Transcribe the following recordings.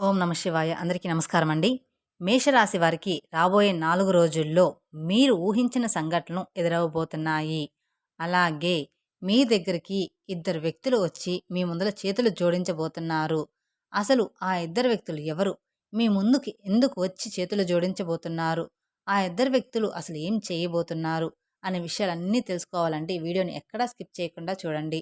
ఓం నమ శివాయ. అందరికీ నమస్కారం అండి మేషరాశి వారికి రాబోయే నాలుగు రోజుల్లో మీరు ఊహించిన సంఘటనలు ఎదురవబోతున్నాయి. అలాగే మీ దగ్గరికి ఇద్దరు వ్యక్తులు వచ్చి మీ ముందర చేతులు జోడించబోతున్నారు. అసలు ఆ ఇద్దరు వ్యక్తులు ఎవరు? మీ ముందుకి ఎందుకు వచ్చి చేతులు జోడించబోతున్నారు? ఆ ఇద్దరు వ్యక్తులు అసలు ఏం చేయబోతున్నారు? అనే విషయాలన్నీ తెలుసుకోవాలంటే ఈ వీడియోని ఎక్కడా స్కిప్ చేయకుండా చూడండి.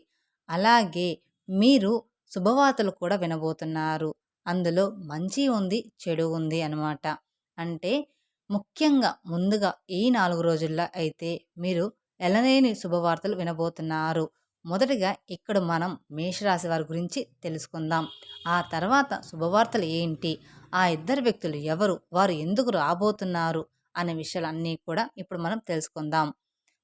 అలాగే మీరు శుభవార్తలు కూడా వినబోతున్నారు. అందులో మంచి ఉంది చెడు ఉంది అనమాట అంటే ముఖ్యంగా ముందుగా ఈ నాలుగు రోజుల్లో అయితే మీరు ఎలనేని శుభవార్తలు వినబోతున్నారు. మొదటిగా ఇక్కడ మనం మేషరాశి వారి గురించి తెలుసుకుందాం. ఆ తర్వాత శుభవార్తలు ఏంటి? ఆ ఇద్దరు వ్యక్తులు ఎవరు? వారు ఎందుకు రాబోతున్నారు? అనే విషయాలన్నీ కూడా ఇప్పుడు మనం తెలుసుకుందాం.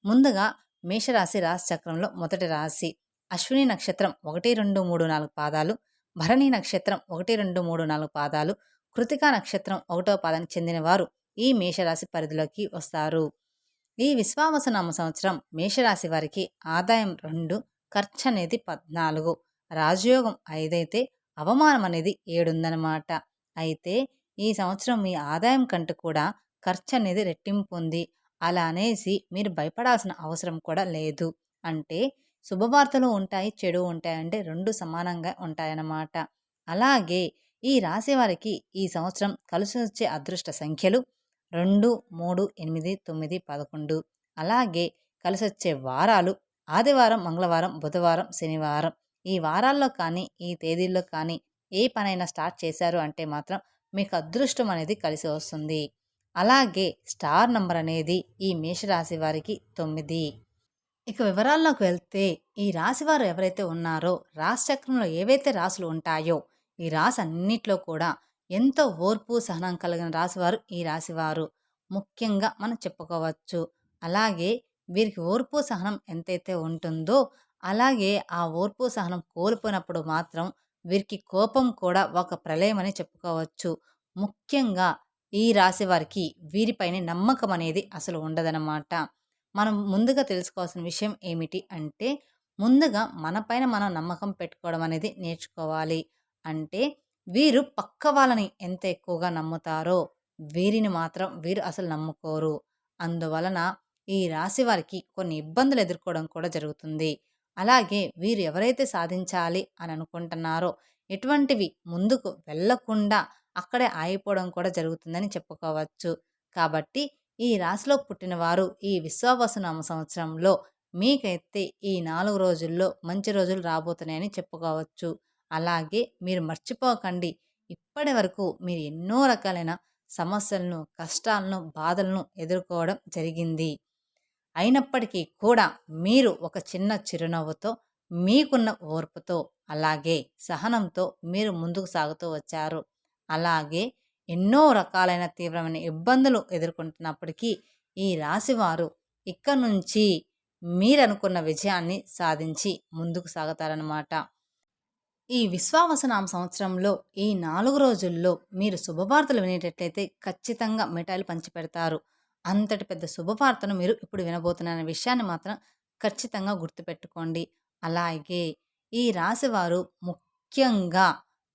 ముందుగా మేషరాశి రాశి చక్రంలో మొదటి రాశి. అశ్విని నక్షత్రం ఒకటి రెండు మూడు నాలుగు పాదాలు భరణి నక్షత్రం ఒకటి రెండు మూడు నాలుగు పాదాలు కృతికా నక్షత్రం ఒకటో పాదానికి చెందినవారు ఈ మేషరాశి పరిధిలోకి వస్తారు. ఈ విశ్వావసనామ సంవత్సరం మేషరాశి వారికి ఆదాయం రెండు ఖర్చు అనేది పద్నాలుగు రాజయోగం ఐదైతే అవమానం అనేది ఏడుందనమాట అయితే ఈ సంవత్సరం మీ ఆదాయం కంటే కూడా ఖర్చు అనేది రెట్టింపు ఉంది. అలా అనేసి మీరు భయపడాల్సిన అవసరం కూడా లేదు. అంటే శుభవార్తలు ఉంటాయి చెడు ఉంటాయి అంటే రెండు సమానంగా ఉంటాయన్నమాట. అలాగే ఈ రాశి వారికి ఈ సంవత్సరం కలిసి వచ్చే అదృష్ట సంఖ్యలు రెండు మూడు ఎనిమిది తొమ్మిది పదకొండు. అలాగే కలిసి వచ్చే వారాలు ఆదివారం మంగళవారం బుధవారం శనివారం. ఈ వారాల్లో కానీ ఈ తేదీల్లో కానీ ఏ పనైనా స్టార్ట్ చేశారు అంటే మాత్రం మీకు అదృష్టం అనేది కలిసి వస్తుంది. అలాగే స్టార్ నంబర్ అనేది ఈ మేషరాశి వారికి తొమ్మిది. ఇక వివరాల్లోకి వెళ్తే ఈ రాశివారు ఎవరైతే ఉన్నారో రాశి చక్రంలో ఏవైతే రాసులు ఉంటాయో ఈ రాశి అన్నిట్లో కూడా ఎంతో ఓర్పు సహనం కలిగిన రాశివారు ఈ రాశివారు. ముఖ్యంగా మనం చెప్పుకోవచ్చు అలాగే వీరికి ఓర్పు సహనం ఎంతైతే ఉంటుందో అలాగే ఆ ఓర్పు సహనం కోల్పోయినప్పుడు మాత్రం వీరికి కోపం కూడా ఒక ప్రళయం అని చెప్పుకోవచ్చు. ముఖ్యంగా ఈ రాశి వారికి వీరిపైన నమ్మకం అనేది అసలు ఉండదన్నమాట. మనం ముందుగా తెలుసుకోవాల్సిన విషయం ఏమిటి అంటే ముందుగా మనపైన మనం నమ్మకం పెట్టుకోవడం అనేది నేర్చుకోవాలి. అంటే వీరు పక్క వాళ్ళని ఎంత ఎక్కువగా నమ్ముతారో వీరిని మాత్రం వీరు అసలు నమ్ముకోరు. అందువలన ఈ రాశి వారికి కొన్ని ఇబ్బందులు ఎదుర్కోవడం కూడా జరుగుతుంది. అలాగే వీరు ఎవరైతే సాధించాలి అని అనుకుంటున్నారో ఎటువంటివి ముందుకు వెళ్ళకుండా అక్కడే ఆగిపోవడం కూడా జరుగుతుందని చెప్పుకోవచ్చు. కాబట్టి ఈ రాశిలో పుట్టినవారు ఈ విశ్వావసనామ సంవత్సరంలో మీకైతే ఈ నాలుగు రోజుల్లో మంచి రోజులు రాబోతున్నాయని చెప్పుకోవచ్చు. అలాగే మీరు మర్చిపోకండి. ఇప్పటి వరకు మీరు ఎన్నో రకాలైన సమస్యలను కష్టాలను బాధలను ఎదుర్కోవడం జరిగింది. అయినప్పటికీ కూడా మీరు ఒక చిన్న చిరునవ్వుతో మీకున్న ఓర్పుతో అలాగే సహనంతో మీరు ముందుకు సాగుతూ వచ్చారు. అలాగే ఎన్నో రకాలైన తీవ్రమైన ఇబ్బందులు ఎదుర్కొంటున్నప్పటికీ ఈ రాశివారు ఇక్కడ నుంచి మీరనుకున్న విజయాన్ని సాధించి ముందుకు సాగుతారనమాట ఈ విశ్వావసనామ సంవత్సరంలో ఈ నాలుగు రోజుల్లో మీరు శుభవార్తలు వినేటట్లయితే ఖచ్చితంగా మిఠాయిలు పంచిపెడతారు. అంతటి పెద్ద శుభవార్తను మీరు ఇప్పుడు వినబోతున్న విషయాన్ని మాత్రం ఖచ్చితంగా గుర్తుపెట్టుకోండి. అలాగే ఈ రాశివారు ముఖ్యంగా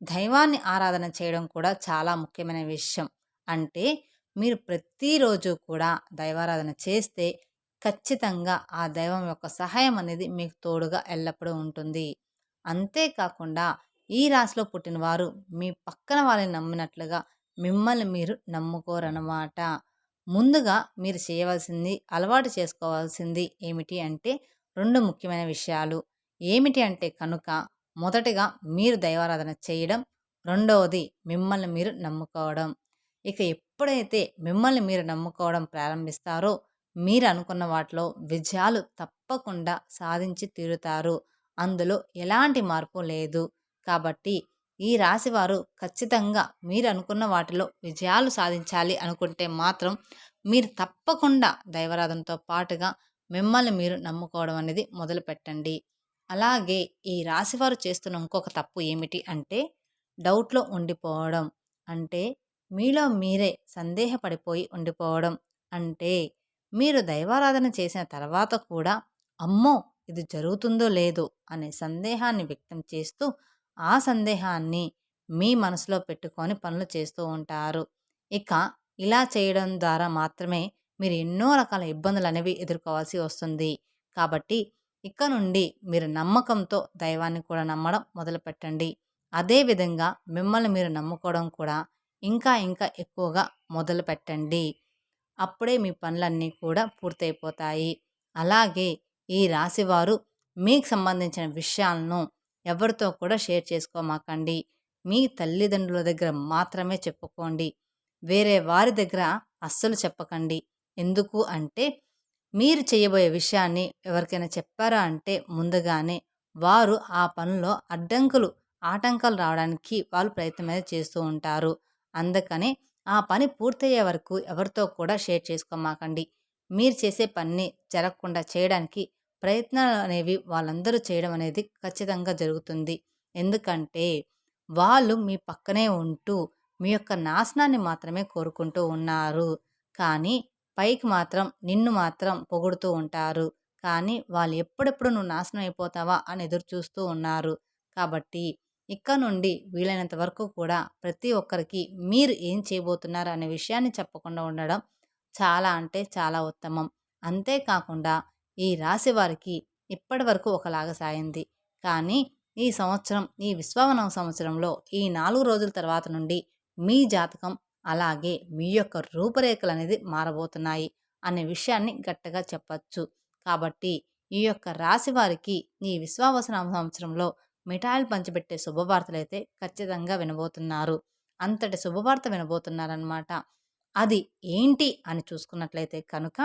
దైవాన్ని ఆరాధన చేయడం కూడా చాలా ముఖ్యమైన విషయం. అంటే మీరు ప్రతిరోజు కూడా దైవారాధన చేస్తే ఖచ్చితంగా ఆ దైవం యొక్క సహాయం అనేది మీకు తోడుగా ఎల్లప్పుడూ ఉంటుంది. అంతేకాకుండా ఈ రాశిలో పుట్టిన వారు మీ పక్కన వాళ్ళని నమ్మినట్లుగా మిమ్మల్ని మీరు నమ్ముకోరన్నమాట. ముందుగా మీరు చేయవలసింది అలవాటు చేసుకోవాల్సింది ఏమిటి అంటే రెండు ముఖ్యమైన విషయాలు. ఏమిటి అంటే కనుక మొదటిగా మీరు దైవారాధన చేయడం రెండవది మిమ్మల్ని మీరు నమ్ముకోవడం. ఇక ఎప్పుడైతే మిమ్మల్ని మీరు నమ్ముకోవడం ప్రారంభిస్తారో మీరు అనుకున్న వాటిలో విజయాలు తప్పకుండా సాధించి తీరుతారు. అందులో ఎలాంటి మార్పు లేదు. కాబట్టి ఈ రాశివారు ఖచ్చితంగా మీరు అనుకున్న వాటిలో విజయాలు సాధించాలి అనుకుంటే మాత్రం మీరు తప్పకుండా దైవరాధనతో పాటుగా మిమ్మల్ని మీరు నమ్ముకోవడం అనేది మొదలు పెట్టండి అలాగే ఈ రాశివారు చేస్తున్న ఇంకొక తప్పు ఏమిటి అంటే డౌట్లో ఉండిపోవడం. అంటే మీలో మీరే సందేహపడిపోయి ఉండిపోవడం. అంటే మీరు దైవారాధన చేసిన తర్వాత కూడా అమ్మో! ఇది జరుగుతుందో లేదో అనే సందేహాన్ని వ్యక్తం చేస్తూ ఆ సందేహాన్ని మీ మనసులో పెట్టుకొని పనులు చేస్తూ ఉంటారు. ఇక ఇలా చేయడం ద్వారా మాత్రమే మీరు ఎన్నో రకాల ఇబ్బందులు అనేవి ఎదుర్కోవాల్సి వస్తుంది. కాబట్టి ఇక నుండి మీరు నమ్మకంతో దైవాన్ని కూడా నమ్మడం మొదలుపెట్టండి. అదేవిధంగా మిమ్మల్ని మీరు నమ్ముకోవడం కూడా ఇంకా ఇంకా ఎక్కువగా మొదలు పెట్టండి అప్పుడే మీ పనులన్నీ కూడా పూర్తయిపోతాయి. అలాగే ఈ రాశివారు మీకు సంబంధించిన విషయాలను ఎవరితో కూడా షేర్ చేసుకోమాకండి. మీ తల్లిదండ్రుల దగ్గర మాత్రమే చెప్పుకోండి. వేరే వారి దగ్గర అస్సలు చెప్పకండి. ఎందుకు అంటే మీరు చేయబోయే విషయాన్ని ఎవరికైనా చెప్పారా అంటే ముందుగానే వారు ఆ పనిలో అడ్డంకులు ఆటంకాలు రావడానికి వాళ్ళు ప్రయత్నం అనేది చేస్తూ ఉంటారు. అందుకని ఆ పని పూర్తయ్యే వరకు ఎవరితో కూడా షేర్ చేసుకోమాకండి. మీరు చేసే పనిని జరగకుండా చేయడానికి ప్రయత్నాలు అనేవి వాళ్ళందరూ చేయడం అనేది ఖచ్చితంగా జరుగుతుంది. ఎందుకంటే వాళ్ళు మీ పక్కనే ఉంటూ మీ యొక్క నాశనాన్ని మాత్రమే కోరుకుంటూ ఉన్నారు. కానీ పైకి మాత్రం నిన్ను మాత్రం పొగుడుతూ ఉంటారు. కానీ వాళ్ళు ఎప్పుడెప్పుడు నువ్వు నాశనం అయిపోతావా అని ఎదురు చూస్తూ ఉన్నారు. కాబట్టి ఇక్కడ నుండి వీలైనంత వరకు కూడా ప్రతి ఒక్కరికి మీరు ఏం చేయబోతున్నారు అనే విషయాన్ని చెప్పకుండా ఉండడం చాలా అంటే చాలా ఉత్తమం. అంతేకాకుండా ఈ రాశి వారికి ఇప్పటి వరకు ఒకలాగా సాగింది. కానీ ఈ సంవత్సరం ఈ విశ్వవనం సంవత్సరంలో ఈ నాలుగు రోజుల తర్వాత నుండి మీ జాతకం అలాగే మీ యొక్క రూపురేఖలు అనేది మారబోతున్నాయి అనే విషయాన్ని గట్టిగా చెప్పచ్చు. కాబట్టి ఈ యొక్క రాశి వారికి ఈ విశ్వావసన సంవత్సరంలో మిఠాయిలు పంచిపెట్టే శుభవార్తలు అయితే ఖచ్చితంగా వినబోతున్నారు. అంతటి శుభవార్త వినబోతున్నారనమాట అది ఏంటి అని చూసుకున్నట్లయితే కనుక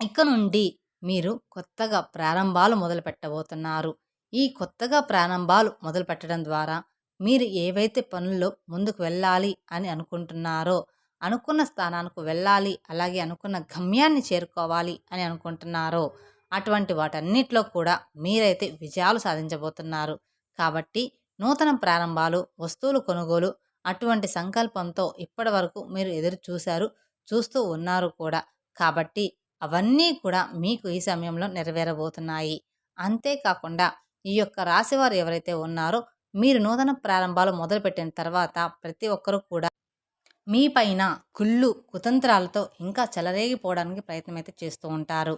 ఇక నుండి మీరు కొత్తగా ప్రారంభాలు మొదలు పెట్టబోతున్నారు ఈ కొత్తగా ప్రారంభాలు మొదలు పెట్టడం ద్వారా మీరు ఏవైతే పనుల్లో ముందుకు వెళ్ళాలి అని అనుకుంటున్నారో అనుకున్న స్థానానికి వెళ్ళాలి అలాగే అనుకున్న గమ్యాన్ని చేరుకోవాలి అని అనుకుంటున్నారో అటువంటి వాటన్నిటిలో కూడా మీరైతే విజయాలు సాధించబోతున్నారు. కాబట్టి నూతన ప్రారంభాలు వస్తువులు కొనుగోలు అటువంటి సంకల్పంతో ఇప్పటి వరకు మీరు ఎదురు చూశారు చూస్తూ ఉన్నారు కూడా. కాబట్టి అవన్నీ కూడా మీకు ఈ సమయంలో నెరవేరబోతున్నాయి. అంతేకాకుండా ఈ యొక్క రాశివారు ఎవరైతే ఉన్నారో మీరు నూతన ప్రారంభాలు మొదలుపెట్టిన తర్వాత ప్రతి ఒక్కరూ కూడా మీ పైన కుళ్ళు కుతంత్రాలతో ఇంకా చెలరేగిపోవడానికి ప్రయత్నం అయితే చేస్తూ ఉంటారు.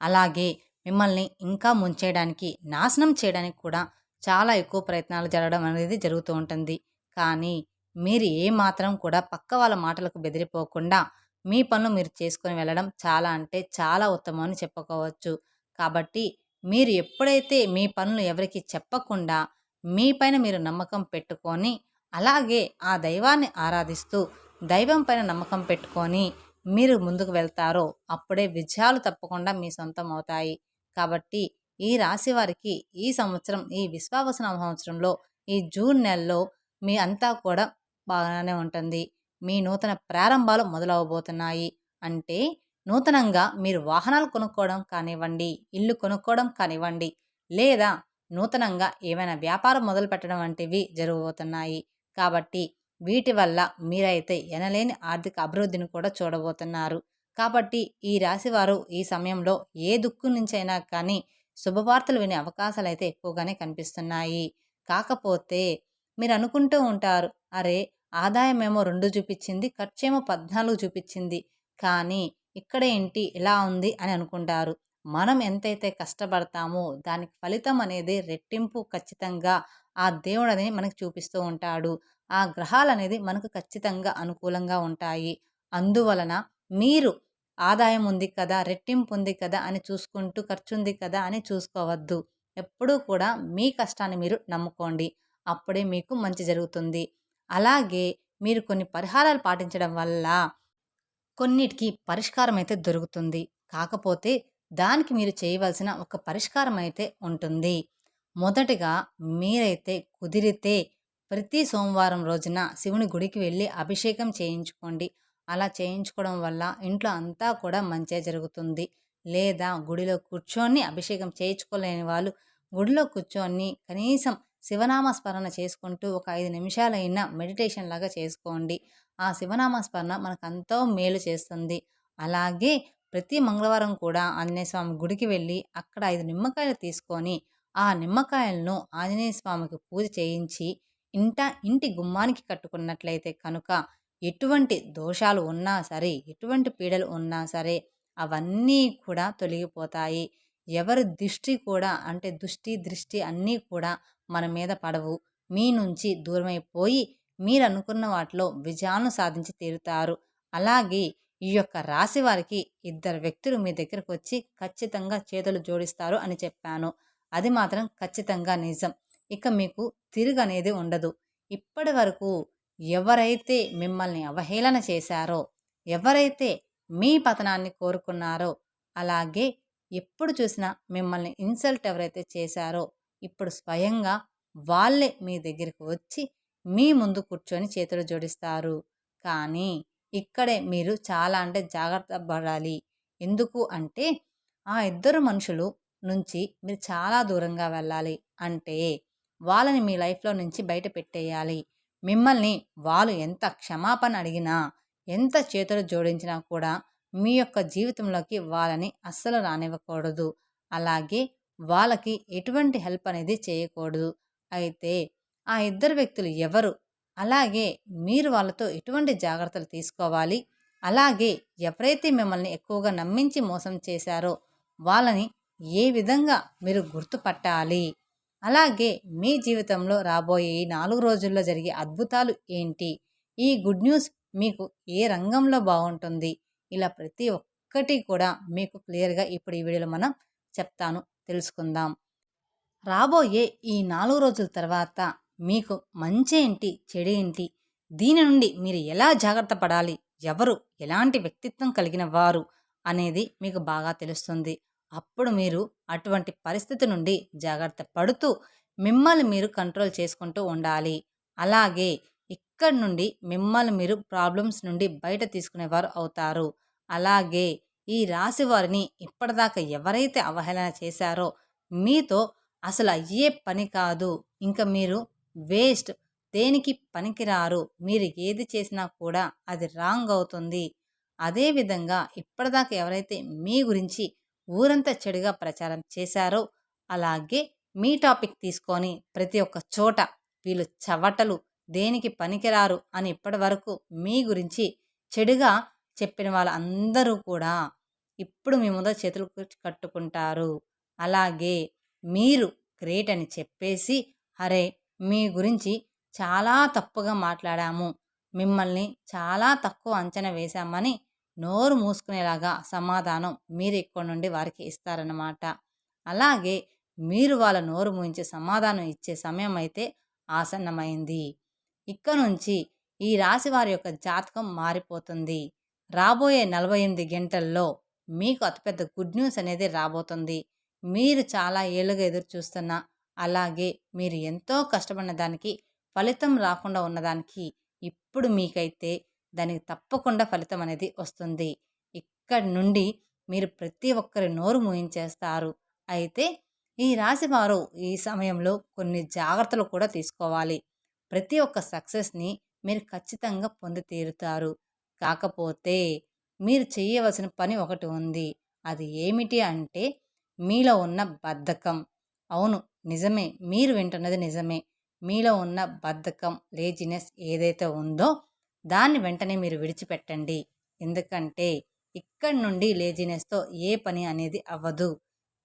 అలాగే మిమ్మల్ని ఇంకా ముంచేయడానికి నాశనం చేయడానికి కూడా చాలా ఎక్కువ ప్రయత్నాలు జరగడం అనేది జరుగుతూ ఉంటుంది. కానీ మీరు ఏమాత్రం కూడా పక్క వాళ్ళ మాటలకు బెదిరిపోకుండా మీ పనులు మీరు చేసుకొని వెళ్ళడం చాలా అంటే చాలా ఉత్తమం అని చెప్పుకోవచ్చు. కాబట్టి మీరు ఎప్పుడైతే మీ పనులు ఎవరికి చెప్పకుండా మీ పైన మీరు నమ్మకం పెట్టుకొని అలాగే ఆ దైవాన్ని ఆరాధిస్తూ దైవం పైన నమ్మకం పెట్టుకొని మీరు ముందుకు వెళ్తారో అప్పుడే విజయాలు తప్పకుండా మీ సొంతం అవుతాయి. కాబట్టి ఈ రాశి వారికి ఈ సంవత్సరం ఈ విశ్వావసన సంవత్సరంలో ఈ జూన్ నెలలో మీ అంతా కూడా బాగానే ఉంటుంది. మీ నూతన ప్రారంభాలు మొదలవబోతున్నాయి. అంటే నూతనంగా మీరు వాహనాలు కొనుక్కోవడం కానివ్వండి ఇల్లు కొనుక్కోవడం కానివ్వండి లేదా నూతనంగా ఏమైనా వ్యాపారం మొదలు పెట్టడం వంటివి జరగబోతున్నాయి. కాబట్టి వీటి వల్ల మీరైతే ఎనలేని ఆర్థిక అభివృద్ధిని కూడా చూడబోతున్నారు. కాబట్టి ఈ రాశివారు ఈ సమయంలో ఏ దుక్కు నుంచైనా కానీ శుభవార్తలు వినే అవకాశాలు అయితే ఎక్కువగానే కనిపిస్తున్నాయి. కాకపోతే మీరు అనుకుంటూ ఉంటారు అరే ఆదాయం ఏమో రెండు చూపించింది ఖర్చేమో పద్నాలుగు చూపించింది కానీ ఇక్కడ ఏంటి ఇలా ఉంది అని అనుకుంటారు. మనం ఎంతైతే కష్టపడతామో దానికి ఫలితం అనేది రెట్టింపు ఖచ్చితంగా ఆ దేవుడు అనేది మనకు చూపిస్తూ ఉంటాడు. ఆ గ్రహాలు అనేది మనకు ఖచ్చితంగా అనుకూలంగా ఉంటాయి. అందువలన మీరు ఆదాయం ఉంది కదా రెట్టింపు ఉంది కదా అని చూసుకుంటూ ఖర్చు ఉంది కదా అని చూసుకోవద్దు. ఎప్పుడూ కూడా మీ కష్టాన్ని మీరు నమ్ముకోండి. అప్పుడే మీకు మంచి జరుగుతుంది. అలాగే మీరు కొన్ని పరిహారాలు పాటించడం వల్ల కొన్నిటికి పరిష్కారం అయితే దొరుకుతుంది. కాకపోతే దానికి మీరు చేయవలసిన ఒక పరిష్కారం అయితే ఉంటుంది. మొదటిగా మీరైతే కుదిరితే ప్రతి సోమవారం రోజున శివుని గుడికి వెళ్ళి అభిషేకం చేయించుకోండి. అలా చేయించుకోవడం వల్ల ఇంట్లో అంతా కూడా మంచిగా జరుగుతుంది. లేదా గుడిలో కూర్చొని అభిషేకం చేయించుకోలేని వాళ్ళు గుడిలో కూర్చొని కనీసం శివనామ స్మరణ చేసుకుంటూ ఒక ఐదు నిమిషాలైనా మెడిటేషన్ లాగా చేసుకోండి. ఆ శివనామ స్మరణ మనకు ఎంతో మేలు చేస్తుంది. అలాగే ప్రతి మంగళవారం కూడా ఆంజనేయ స్వామి గుడికి వెళ్ళి అక్కడ ఐదు నిమ్మకాయలు తీసుకొని ఆ నిమ్మకాయలను ఆంజనేయ స్వామికి పూజ చేయించి ఇంట ఇంటి గుమ్మానికి కట్టుకున్నట్లయితే కనుక ఎటువంటి దోషాలు ఉన్నా సరే ఎటువంటి పీడలు ఉన్నా సరే అవన్నీ కూడా తొలగిపోతాయి. ఎవరి దృష్టి కూడా అంటే దృష్టి దృష్టి అన్నీ కూడా మన మీద పడవు. మీ నుంచి దూరమైపోయి మీరు అనుకున్న వాటిలో విజయాలను సాధించి తీరుతారు. అలాగే ఈ యొక్క రాశి వారికి ఇద్దరు వ్యక్తులు మీ దగ్గరకు వచ్చి ఖచ్చితంగా చేతులు జోడిస్తారు అని చెప్పాను. అది మాత్రం ఖచ్చితంగా నిజం. ఇక మీకు తిరుగనేది ఉండదు. ఇప్పటి వరకు ఎవరైతే మిమ్మల్ని అవహేళన చేశారో ఎవరైతే మీ పతనాన్ని కోరుకున్నారో అలాగే ఎప్పుడు చూసినా మిమ్మల్ని ఇన్సల్ట్ ఎవరైతే చేశారో ఇప్పుడు స్వయంగా వాళ్ళే మీ దగ్గరికి వచ్చి మీ ముందు కూర్చొని చేతులు జోడిస్తారు. కానీ ఇక్కడే మీరు చాలా అంటే జాగ్రత్త పడాలి. ఎందుకు అంటే ఆ ఇద్దరు మనుషులు నుంచి మీరు చాలా దూరంగా వెళ్ళాలి. అంటే వాళ్ళని మీ లైఫ్లో నుంచి బయట పెట్టేయాలి. మిమ్మల్ని వాళ్ళు ఎంత క్షమాపణ అడిగినా ఎంత చేతులు జోడించినా కూడా మీ యొక్క జీవితంలోకి వాళ్ళని అస్సలు రానివ్వకూడదు. అలాగే వాళ్ళకి ఎటువంటి హెల్ప్ అనేది చేయకూడదు. అయితే ఆ ఇద్దరు వ్యక్తులు ఎవరు? అలాగే మీరు వాళ్ళతో ఎటువంటి జాగ్రత్తలు తీసుకోవాలి? అలాగే ఎవరైతే మిమ్మల్ని ఎక్కువగా నమ్మించి మోసం చేశారో వాళ్ళని ఏ విధంగా మీరు గుర్తుపట్టాలి? అలాగే మీ జీవితంలో రాబోయే ఈ నాలుగు రోజుల్లో జరిగే అద్భుతాలు ఏంటి? ఈ గుడ్ న్యూస్ మీకు ఏ రంగంలో బాగుంటుంది? ఇలా ప్రతి ఒక్కటి కూడా మీకు క్లియర్గా ఇప్పుడు ఈ వీడియోలో మనం చెప్తాను తెలుసుకుందాం. రాబోయే ఈ నాలుగు రోజుల తర్వాత మీకు మంచి ఏంటి? చెడు ఏంటి? దీని నుండి మీరు ఎలా జాగ్రత్త పడాలి? ఎవరు? ఎలాంటి వ్యక్తిత్వం కలిగిన వారు? అనేది మీకు బాగా తెలుస్తుంది. అప్పుడు మీరు అటువంటి పరిస్థితి నుండి జాగ్రత్త పడుతూ మిమ్మల్ని మీరు కంట్రోల్ చేసుకుంటూ ఉండాలి. అలాగే ఇక్కడి నుండి మిమ్మల్ని మీరు ప్రాబ్లమ్స్ నుండి బయట తీసుకునేవారు అవుతారు. అలాగే ఈ రాశి వారిని ఇప్పటిదాకా ఎవరైతే అవహేళన చేశారో మీతో అసలు అయ్యే పని కాదు. ఇంకా మీరు వేస్ట్. దేనికి పనికిరారు? మీరు ఏది చేసినా కూడా అది రాంగ్ అవుతుంది. అదేవిధంగా ఇప్పటిదాకా ఎవరైతే మీ గురించి ఊరంతా చెడుగా ప్రచారం చేశారో అలాగే మీ టాపిక్ తీసుకొని ప్రతి ఒక్క చోట వీళ్ళు చవటలు దేనికి పనికిరారు అని ఇప్పటి వరకు మీ గురించి చెడుగా చెప్పిన వాళ్ళందరూ కూడా ఇప్పుడు మీ ముందు చేతులు కట్టుకుంటారు. అలాగే మీరు గ్రేట్ అని చెప్పేసి అరే మీ గురించి చాలా తప్పుగా మాట్లాడాము. మిమ్మల్ని చాలా తక్కువ అంచనా వేశామని నోరు మూసుకునేలాగా సమాధానం మీరు ఇక్కడ నుండి వారికి ఇస్తారన్నమాట. అలాగే మీరు వాళ్ళ నోరు మూయించి సమాధానం ఇచ్చే సమయం అయితే ఆసన్నమైంది. ఇక్కడ నుంచి ఈ రాశి వారి యొక్క జాతకం మారిపోతుంది. రాబోయే నలభై ఎనిమిది గంటల్లో మీకు అతిపెద్ద గుడ్ న్యూస్ అనేది రాబోతుంది. మీరు చాలా ఏళ్ళుగా ఎదురు చూస్తున్న అలాగే మీరు ఎంతో కష్టపడిన దానికి ఫలితం రాకుండా ఉన్నదానికి ఇప్పుడు మీకైతే దానికి తప్పకుండా ఫలితం అనేది వస్తుంది. ఇక్కడి నుండి మీరు ప్రతి ఒక్కరి నోరు మూయించేస్తారు. అయితే ఈ రాశివారు ఈ సమయంలో కొన్ని జాగ్రత్తలు కూడా తీసుకోవాలి. ప్రతి ఒక్క సక్సెస్ని మీరు ఖచ్చితంగా పొంది తీరుతారు. కాకపోతే మీరు చేయవలసిన పని ఒకటి ఉంది. అది ఏమిటి అంటే మీలో ఉన్న బద్ధకం. అవును నిజమే మీరు వింటున్నది నిజమే. మీలో ఉన్న బద్ధకం లేజినెస్ ఏదైతే ఉందో దాన్ని వెంటనే మీరు విడిచిపెట్టండి. ఎందుకంటే ఇక్కడి నుండి లేజినెస్తో ఏ పని అనేది అవ్వదు.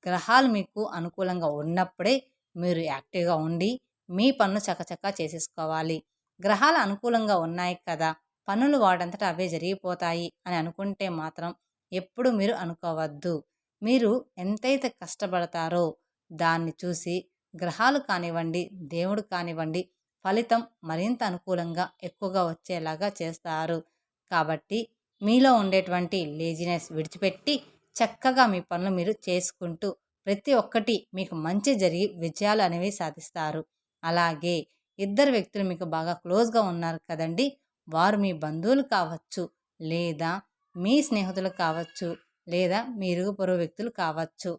గ్రహాలు మీకు అనుకూలంగా ఉన్నప్పుడే మీరు యాక్టివ్గా ఉండి మీ పనులు చకచకా చేసేసుకోవాలి. గ్రహాలు అనుకూలంగా ఉన్నాయి కదా పనులు వాడంతటా అవే జరిగిపోతాయి అని అనుకుంటే మాత్రం ఎప్పుడు మీరు అనుకోవద్దు. మీరు ఎంతైతే కష్టపడతారో దాన్ని చూసి గ్రహాలు కానివ్వండి దేవుడు కానివ్వండి ఫలితం మరింత అనుకూలంగా ఎక్కువగా వచ్చేలాగా చేస్తారు. కాబట్టి మీలో ఉండేటువంటి లేజినెస్ విడిచిపెట్టి చక్కగా మీ పనులు మీరు చేసుకుంటూ ప్రతి ఒక్కటి మీకు మంచి జరిగి విజయాలు అనేవి సాధిస్తారు. అలాగే ఇద్దరు వ్యక్తులు మీకు బాగా క్లోజ్గా ఉన్నారు కదండి వారు మీ బంధువులు కావచ్చు లేదా మీ స్నేహితులు కావచ్చు లేదా మీ ఇరుగు పొరుగు వ్యక్తులు కావచ్చు.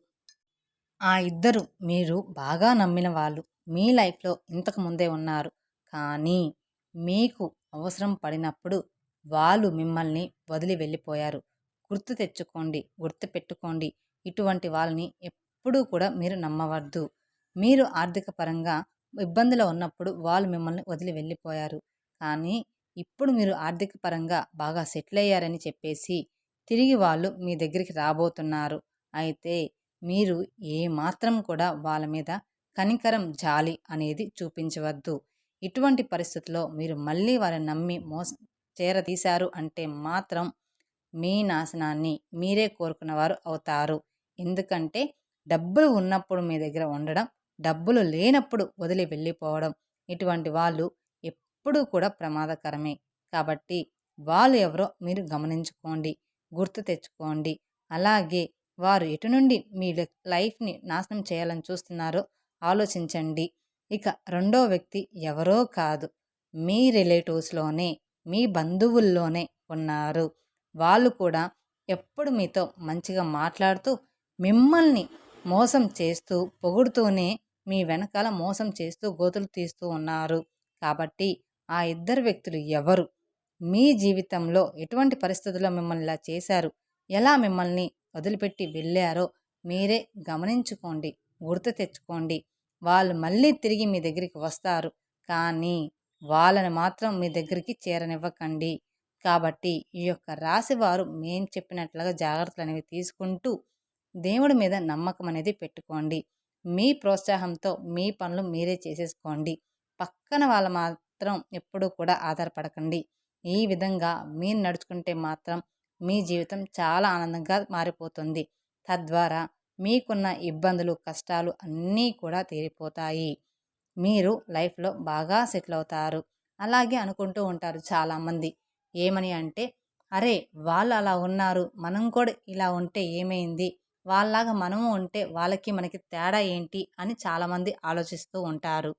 ఆ ఇద్దరు మీరు బాగా నమ్మిన వాళ్ళు మీ లైఫ్లో ఇంతకు ముందే ఉన్నారు. కానీ మీకు అవసరం పడినప్పుడు వాళ్ళు మిమ్మల్ని వదిలి వెళ్ళిపోయారు. గుర్తు తెచ్చుకోండి గుర్తు పెట్టుకోండి. ఇటువంటి వాళ్ళని ఎప్పుడూ కూడా మీరు నమ్మవద్దు. మీరు ఆర్థిక పరంగా ఇబ్బందిలో ఉన్నప్పుడు వాళ్ళు మిమ్మల్ని వదిలి వెళ్ళిపోయారు. కానీ ఇప్పుడు మీరు ఆర్థిక పరంగా బాగా సెటిల్ అయ్యారని చెప్పేసి తిరిగి వాళ్ళు మీ దగ్గరికి రాబోతున్నారు. అయితే మీరు ఏ మాత్రం కూడా వాళ్ళ మీద కనికరం జాలి అనేది చూపించవద్దు. ఇటువంటి పరిస్థితుల్లో మీరు మళ్ళీ వారిని నమ్మి మోస చేరతీశారు అంటే మాత్రం మీ నాశనాన్ని మీరే కోరుకున్నవారు అవుతారు. ఎందుకంటే డబ్బులు ఉన్నప్పుడు మీ దగ్గర ఉండడం డబ్బులు లేనప్పుడు వదిలి వెళ్ళిపోవడం ఇటువంటి వాళ్ళు ఎప్పుడూ కూడా ప్రమాదకరమే. కాబట్టి వాళ్ళు ఎవరో మీరు గమనించుకోండి గుర్తు తెచ్చుకోండి. అలాగే వారు ఎటు నుండి మీ లైఫ్ని నాశనం చేయాలని చూస్తున్నారో ఆలోచించండి. ఇక రెండో వ్యక్తి ఎవరో కాదు. మీ రిలేటివ్స్లోనే మీ బంధువుల్లోనే ఉన్నారు. వాళ్ళు కూడా ఎప్పుడు మీతో మంచిగా మాట్లాడుతూ మిమ్మల్ని మోసం చేస్తూ పొగుడుతూనే మీ వెనకాల మోసం చేస్తూ గోతులు తీస్తూ ఉన్నారు. కాబట్టి ఆ ఇద్దరు వ్యక్తులు ఎవరు? మీ జీవితంలో ఎటువంటి పరిస్థితుల్లో మిమ్మల్ని ఇలా చేశారు? ఎలా మిమ్మల్ని వదిలిపెట్టి వెళ్ళారో మీరే గమనించుకోండి గుర్తు తెచ్చుకోండి. వాళ్ళు మళ్ళీ తిరిగి మీ దగ్గరికి వస్తారు. కానీ వాళ్ళని మాత్రం మీ దగ్గరికి చేరనివ్వకండి. కాబట్టి ఈ యొక్క రాశి వారు మేము చెప్పినట్లుగా జాగ్రత్తలు అనేవి తీసుకుంటూ దేవుడి మీద నమ్మకం అనేది పెట్టుకోండి. మీ ప్రోత్సాహంతో మీ పనులు మీరే చేసేసుకోండి. పక్కన వాళ్ళ మాత్రం ఎప్పుడూ కూడా ఆధారపడకండి. ఈ విధంగా మీరు నడుచుకుంటే మాత్రం మీ జీవితం చాలా ఆనందంగా మారిపోతుంది. తద్వారా మీకున్న ఇబ్బందులు కష్టాలు అన్నీ కూడా తీరిపోతాయి. మీరు లైఫ్లో బాగా సెటిల్ అవుతారు. అలాగే అనుకుంటూ ఉంటారు చాలామంది. ఏమని అంటే అరే వాళ్ళు అలా ఉన్నారు. మనం కూడా ఇలా ఉంటే ఏమైంది? వాళ్ళలాగా మనము ఉంటే వాళ్ళకి మనకి తేడా ఏంటి? అని చాలామంది ఆలోచిస్తూ ఉంటారు.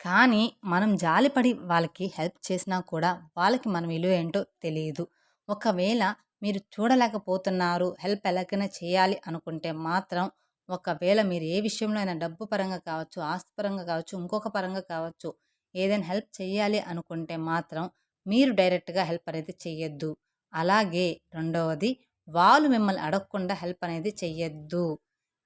కానీ మనం జాలిపడి వాళ్ళకి హెల్ప్ చేసినా కూడా వాళ్ళకి మనం విలువ ఏంటో తెలియదు. ఒకవేళ మీరు చూడలేకపోతున్నారు హెల్ప్ ఎలాగైనా చేయాలి అనుకుంటే మాత్రం ఒకవేళ మీరు ఏ విషయంలో అయినా డబ్బు పరంగా కావచ్చు ఆస్తి పరంగా కావచ్చు ఇంకొక పరంగా కావచ్చు ఏదైనా హెల్ప్ చేయాలి అనుకుంటే మాత్రం మీరు డైరెక్ట్గా హెల్ప్ అనేది చెయ్యొద్దు. అలాగే రెండవది వాళ్ళు మిమ్మల్ని అడగకుండా హెల్ప్ అనేది చెయ్యొద్దు.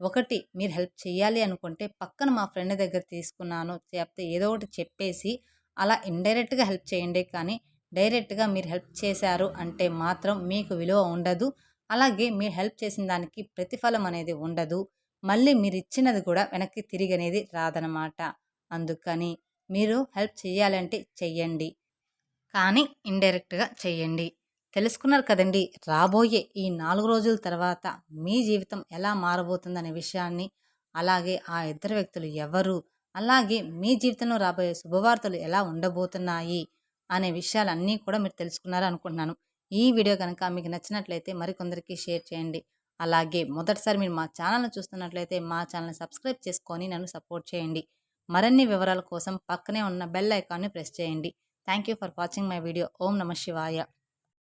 ఒకటి మీరు హెల్ప్ చేయాలి అనుకుంటే పక్కన మా ఫ్రెండ్ దగ్గర తీసుకున్నాను చెప్తే ఏదో ఒకటి చెప్పేసి అలా ఇండైరెక్ట్గా హెల్ప్ చేయండి కానీ డైరెక్ట్గా మీరు హెల్ప్ చేశారు అంటే మాత్రం మీకు విలువ ఉండదు. అలాగే మీరు హెల్ప్ చేసిన దానికి ప్రతిఫలం అనేది ఉండదు. మళ్ళీ మీరు ఇచ్చినది కూడా వెనక్కి తిరిగి అనేది రాదనమాట అందుకని మీరు హెల్ప్ చేయాలంటే చెయ్యండి. కానీ ఇండైరెక్ట్గా చెయ్యండి. తెలుసుకున్నారు కదండి రాబోయే ఈ నాలుగు రోజుల తర్వాత మీ జీవితం ఎలా మారబోతుందనే విషయాన్ని. అలాగే ఆ ఇద్దరు వ్యక్తులు ఎవరు? అలాగే మీ జీవితంలో రాబోయే శుభవార్తలు ఎలా ఉండబోతున్నాయి? అనే విషయాలన్నీ కూడా మీరు తెలుసుకున్నారు అనుకుంటున్నాను ఈ వీడియో కనుక మీకు నచ్చినట్లయితే మరికొందరికి షేర్ చేయండి. అలాగే మొదటిసారి మీరు మా ఛానల్ని చూస్తున్నట్లయితే మా ఛానల్ని సబ్స్క్రైబ్ చేసుకొని నన్ను సపోర్ట్ చేయండి. మరిన్ని వివరాల కోసం పక్కనే ఉన్న బెల్ ఐకాన్ని ప్రెస్ చేయండి. Thank you for watching my video. ఓం నమ శివాయ.